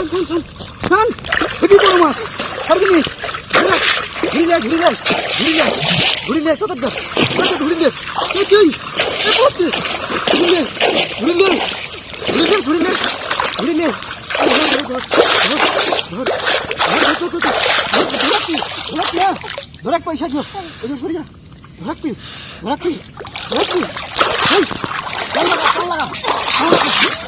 শোন শোন শোন শোন হেভি বড় মাছ ছাড়বি ঘুরিলে ঘুরিলে ঘুরিলে ঘুরিলে কত ঘুরিলে তুই পড়ছে ঘুরিলে ঘুরিলে ঘুরিলে ঘুরিলে ঘুরিলে ধরাক পয়সা দিও সরে যা ধরাক তুই ধরাক তুই ধরাক তুই লাগা লাগা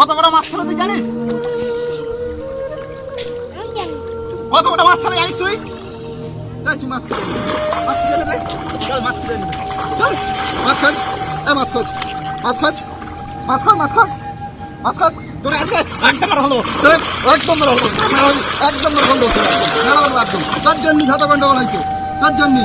কত বড় মাছ ছিল তুই জানিস? কত বড় মাছ ছিল জানিস তুই? তুই মাছ খেয়ে মাছ চল, মাছ খেয়ে মাছ খাচ এ মাছ খাচ মাছ খাচ মাছ খাচ মাছ খাচ মাছ খাচ তোর আজকে একটা হলো। তোর একদম মারা হলো। একদম মারা হলো। একদম তোর জন্য যত গন্ডগোল হয়েছে। তোর জন্য